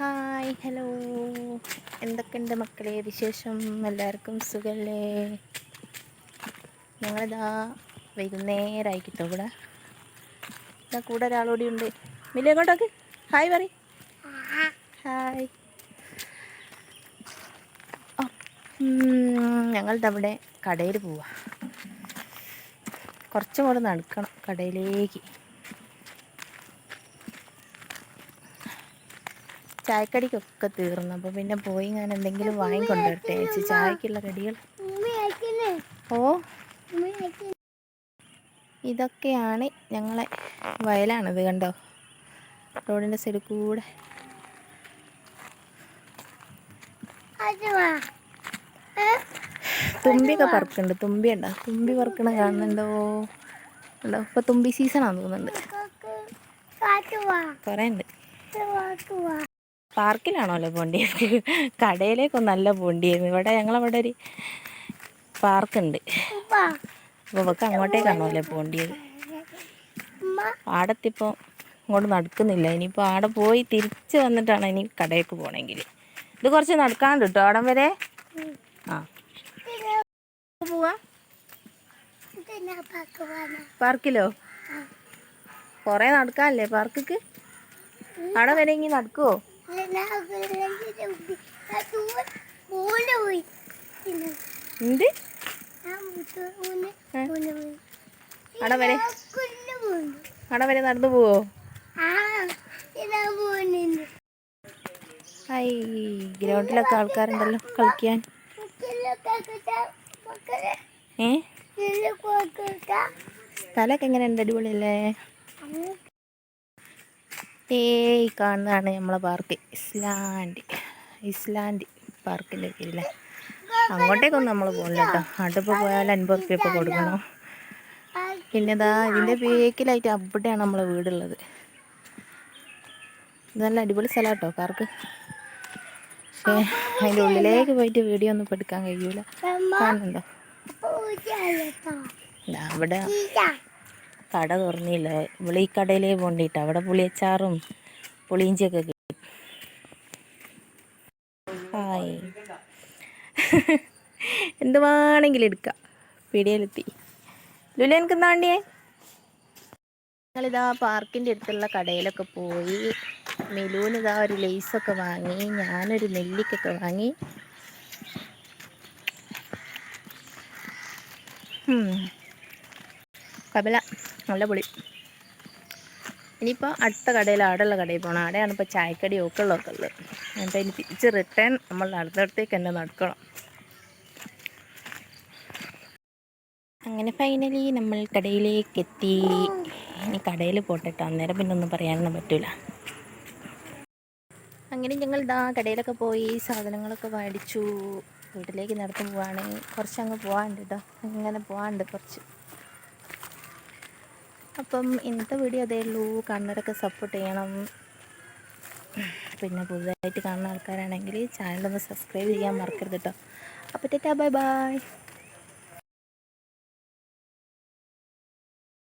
Hi hello എന്തൊക്കെയുണ്ട് മക്കളെ വിശേഷം? എല്ലാവർക്കും സുഖല്ലേ? ഞങ്ങളിതാ വൈകുന്നേരമായി കിട്ടും ഇവിടെ. ഇതാ കൂടെ ഒരാളോടി ഉണ്ട്. മില്ല എങ്ങോട്ടൊക്കെ ഹായ് പറ ഹായ് ഞങ്ങളിതവിടെ കടയിൽ പോവാ. കുറച്ചും കൂടെ നടക്കണം കടയിലേക്ക്. ചായക്കടിക്കൊക്കെ തീർന്നു. അപ്പോൾ പിന്നെ പോയി ഞാൻ എന്തെങ്കിലും വാങ്ങിക്കൊണ്ടുവരട്ടെ ചേച്ചി. ചായക്കുള്ള കടികൾ. ഓ. ഇതൊക്കെയാണ് ഞങ്ങളെ വയലാണിത് കണ്ടോ? റോഡിന്റെ സൈഡിൽ കൂടെ. തുമ്പിയൊക്കെ പറക്കുന്നുണ്ട്. തുമ്പി ഉണ്ടോ തുമ്പി പറക്കണ കാണുന്നുണ്ടോ ഉണ്ടോ ഇപ്പൊ തുമ്പി സീസണാന്ന് തോന്നുന്നുണ്ട്. കുറേ ഉണ്ട് പാർക്കിലാണല്ലോ പോണ്ടിയത്? കടയിലേക്കൊന്നല്ല പോണ്ടിയത്. ഇവിടെ ഞങ്ങളവിടെ ഒരു പാർക്കുണ്ട്. അപ്പോൾ നമുക്ക് അങ്ങോട്ടേക്കാണല്ലോ പോണ്ടിയത്? ആടത്തിപ്പോൾ ഇങ്ങോട്ട് നടക്കുന്നില്ല. ഇനിയിപ്പോൾ ആടെ പോയി തിരിച്ചു വന്നിട്ടാണ് ഇനി കടയിലേക്ക് പോകണമെങ്കിൽ ഇത് കുറച്ച് നടക്കാണ്ട് കേട്ടോ അവിടം വരെ? ആ. പോവാ. പാർക്കിലോ? കുറേ നടക്കാല്ലേ പാർക്കിക്ക്? അവിടെ വരെ ഇങ്ങനെ നടക്കുവോ? എന്ത്? അവിടെ വരെ. അവിടെ വരെ നടന്നു പോവോ? ഐ ഗ്രൗണ്ടിലൊക്കെ ആൾക്കാരുണ്ടല്ലോ കളിക്കാൻ. ഏ? സ്ഥലമൊക്കെ എങ്ങനെയുണ്ട്? അടിപൊളിയല്ലേ? ഏയ് കാണുന്നതാണ് നമ്മളെ പാർക്ക്. ഇസ്ലാൻഡ്. ഇസ്ലാൻഡ് പാർക്കിന്റെ കീഴിലെ. അങ്ങോട്ടേക്കൊന്നും നമ്മൾ പോകുന്നില്ല കേട്ടോ അടുപ്പ് പോയാൽ അൻപത് റുപ്യ ഇപ്പോൾ കൊടുക്കണം. പിന്നെ ഇതാ ഇതിന്റെ ബേക്കിലായിട്ട് അവിടെയാണ് നമ്മളെ വീടുള്ളത്. ഇത് നല്ല അടിപൊളി സ്ഥലം കേട്ടോ പാർക്ക്. പക്ഷേ അതിന്റെ ഉള്ളിലേക്ക് പോയിട്ട് വീഡിയോ ഒന്നും എടുക്കാൻ കഴിയൂല. കാണുന്നുണ്ടോ? ദാ അവിടെ കട തുറന്നില്ല. ഇവിടെ കടയിലേ പോണ്ടിട്ട്. അവിടെ പുളിയച്ചാറും പുളിയിഞ്ചിയൊക്കെ കിട്ടും. ഹായ് എന്ത് വേണമെങ്കിലും എടുക്കാം. പിടിയിലെത്തി ലുല എനിക്ക് നാണ്ടിയേ ഞങ്ങളിതാ പാർക്കിന്റെ അടുത്തുള്ള കടയിലൊക്കെ പോയി. മെലൂനിതാ ഒരു ലേസൊക്കെ വാങ്ങി. ഞാനൊരു നെല്ലിക്കൊക്കെ വാങ്ങി. കബല നല്ല പൊളി ഇനിയിപ്പോൾ അടുത്ത കടയിൽ ആടുള്ള കടയിൽ പോകണം. ആടെയാണ് ഇപ്പോൾ ചായക്കടി ഒക്കെ ഉള്ളതൊക്കെ ഉള്ളത് എന്നിട്ട് ഇനി തിരിച്ച് റിട്ടേൺ നമ്മൾ അടുത്തടുത്തേക്ക് തന്നെ നടക്കണം. അങ്ങനെ ഫൈനലി നമ്മൾ കടയിലേക്ക് എത്തി. ഇനി കടയിൽ പോട്ടെ അന്നേരം പിന്നെ ഒന്നും പറയാനൊന്നും പറ്റൂല. അങ്ങനെ ഞങ്ങൾ ഇതാ കടയിലൊക്കെ പോയി സാധനങ്ങളൊക്കെ മേടിച്ചു. വീട്ടിലേക്ക് നടത്തു പോവാണ്. കുറച്ച് അങ്ങ് പോകാണ്ട് കേട്ടോ അങ്ങനെ പോകാണ്ട് കുറച്ച്. അപ്പം ഇന്നത്തെ വീഡിയോ അതേ ഉള്ളൂ. കാണുന്നവരൊക്കെ സപ്പോർട്ട് ചെയ്യണം. പിന്നെ പുതുതായിട്ട് കാണുന്ന ആൾക്കാരാണെങ്കിൽ ചാനലൊന്ന് സബ്സ്ക്രൈബ് ചെയ്യാൻ മറക്കരുത് കേട്ടോ അപ്പോൾ ടെറ്റാ ബൈ ബൈ